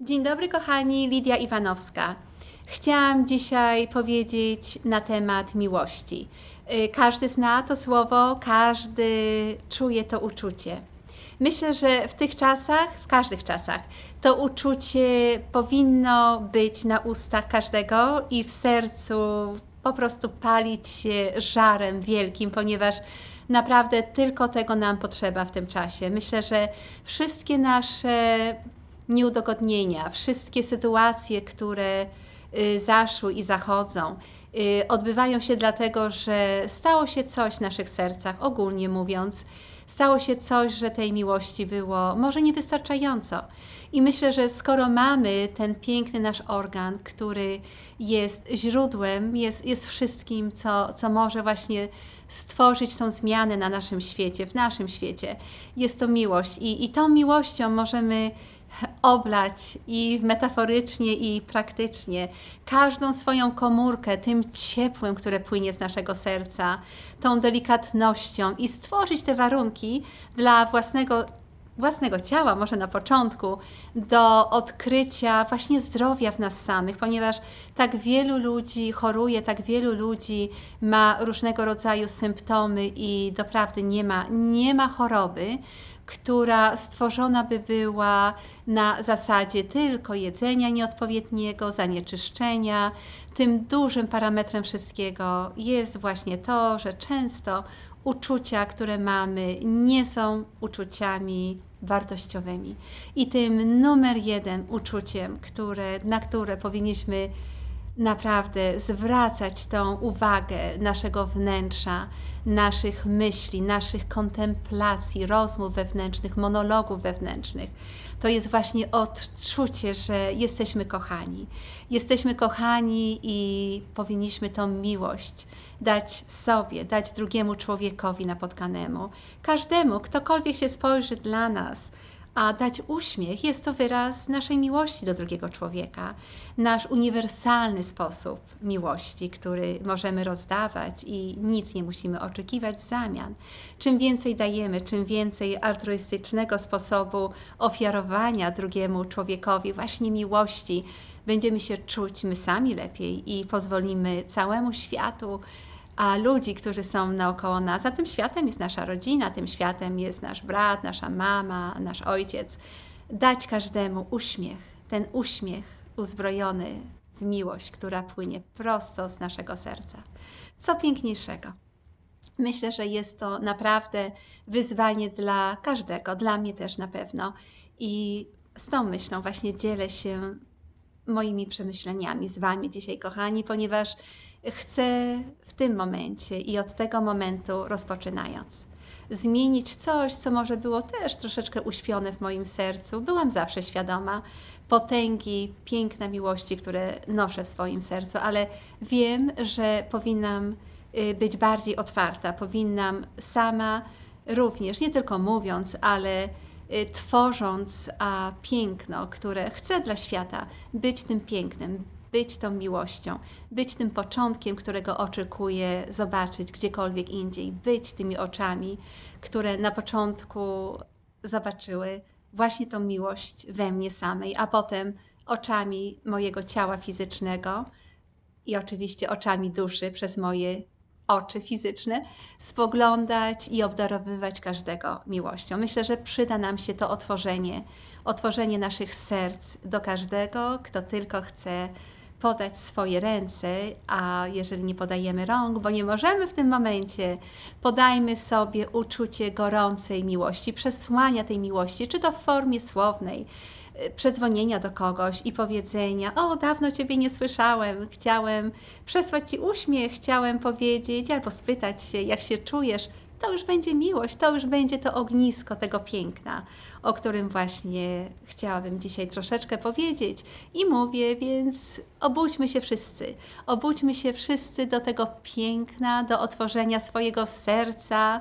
Dzień dobry, kochani, Lidia Iwanowska. Chciałam dzisiaj powiedzieć na temat miłości. Y, Każdy zna to słowo, każdy czuje to uczucie. Myślę, że w tych czasach, w każdych czasach, to uczucie powinno być na ustach każdego i w sercu po prostu palić się żarem wielkim, ponieważ naprawdę tylko tego nam potrzeba w tym czasie. Myślę, że wszystkie nasze nieudogodnienia, wszystkie sytuacje, które y, zaszły i zachodzą, y, odbywają się dlatego, że stało się coś w naszych sercach, ogólnie mówiąc, stało się coś, że tej miłości było może niewystarczająco. I myślę, że skoro mamy ten piękny nasz organ, który jest źródłem, jest, jest wszystkim, co, co może właśnie stworzyć tą zmianę na naszym świecie, w naszym świecie, jest to miłość. I, i tą miłością możemy oblać i metaforycznie, i praktycznie każdą swoją komórkę tym ciepłem, które płynie z naszego serca, tą delikatnością i stworzyć te warunki dla własnego, własnego ciała, może na początku, do odkrycia właśnie zdrowia w nas samych, ponieważ tak wielu ludzi choruje, tak wielu ludzi ma różnego rodzaju symptomy i doprawdy nie ma, nie ma choroby, która stworzona by była na zasadzie tylko jedzenia nieodpowiedniego, zanieczyszczenia. Tym dużym parametrem wszystkiego jest właśnie to, że często uczucia, które mamy, nie są uczuciami wartościowymi. I tym numer jeden uczuciem, które, na które powinniśmy naprawdę zwracać tą uwagę naszego wnętrza, naszych myśli, naszych kontemplacji, rozmów wewnętrznych, monologów wewnętrznych. To jest właśnie odczucie, że jesteśmy kochani. Jesteśmy kochani i powinniśmy tą miłość dać sobie, dać drugiemu człowiekowi napotkanemu. Każdemu, ktokolwiek się spojrzy dla nas, a dać uśmiech jest to wyraz naszej miłości do drugiego człowieka, nasz uniwersalny sposób miłości, który możemy rozdawać i nic nie musimy oczekiwać w zamian. Czym więcej dajemy, czym więcej altruistycznego sposobu ofiarowania drugiemu człowiekowi, właśnie miłości, będziemy się czuć my sami lepiej i pozwolimy całemu światu a ludzi, którzy są naokoło nas, a tym światem jest nasza rodzina, tym światem jest nasz brat, nasza mama, nasz ojciec, dać każdemu uśmiech, ten uśmiech uzbrojony w miłość, która płynie prosto z naszego serca. Co piękniejszego. Myślę, że jest to naprawdę wyzwanie dla każdego, dla mnie też na pewno. I z tą myślą właśnie dzielę się moimi przemyśleniami z Wami dzisiaj, kochani, ponieważ chcę w tym momencie i od tego momentu rozpoczynając. Zmienić coś, co może było też troszeczkę uśpione w moim sercu. Byłam zawsze świadoma potęgi, piękna miłości, które noszę w swoim sercu, ale wiem, że powinnam y, być bardziej otwarta, powinnam sama również, nie tylko mówiąc, ale y, tworząc a piękno, które chcę dla świata, być tym pięknem, być tą miłością, być tym początkiem, którego oczekuję zobaczyć gdziekolwiek indziej, być tymi oczami, które na początku zobaczyły właśnie tą miłość we mnie samej, a potem oczami mojego ciała fizycznego i oczywiście oczami duszy przez moje oczy fizyczne, spoglądać i obdarowywać każdego miłością. Myślę, że przyda nam się to otworzenie, otworzenie naszych serc do każdego, kto tylko chce podać swoje ręce, a jeżeli nie podajemy rąk, bo nie możemy w tym momencie, podajmy sobie uczucie gorącej miłości, przesłania tej miłości, czy to w formie słownej, y, przedzwonienia do kogoś i powiedzenia: O, dawno Ciebie nie słyszałem, chciałem przesłać Ci uśmiech, chciałem powiedzieć albo spytać się, jak się czujesz. To już będzie miłość, to już będzie to ognisko tego piękna, o którym właśnie chciałabym dzisiaj troszeczkę powiedzieć. I mówię, więc obudźmy się wszyscy. Obudźmy się wszyscy do tego piękna, do otworzenia swojego serca.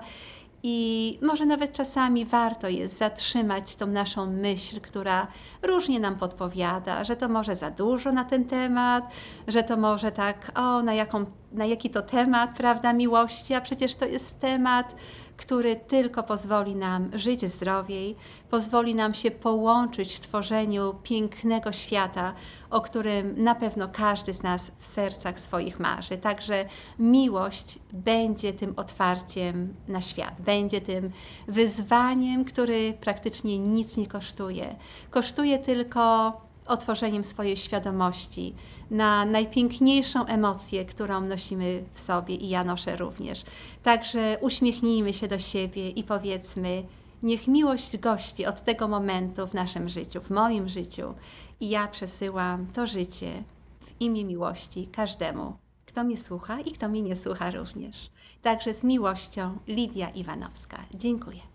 I może nawet czasami warto jest zatrzymać tą naszą myśl, która różnie nam podpowiada, że to może za dużo na ten temat, że to może tak, o, na, jaką, na jaki to temat, prawda, miłości, a przecież to jest temat, który tylko pozwoli nam żyć zdrowiej, pozwoli nam się połączyć w tworzeniu pięknego świata, o którym na pewno każdy z nas w sercach swoich marzy. Także miłość będzie tym otwarciem na świat, będzie tym wyzwaniem, który praktycznie nic nie kosztuje. Kosztuje tylko otworzeniem swojej świadomości na najpiękniejszą emocję, którą nosimy w sobie i ja noszę również. Także uśmiechnijmy się do siebie i powiedzmy: Niech miłość gości od tego momentu w naszym życiu, w moim życiu, i ja przesyłam to życie w imię miłości każdemu, kto mnie słucha i kto mnie nie słucha również. Także z miłością Lidia Iwanowska. Dziękuję.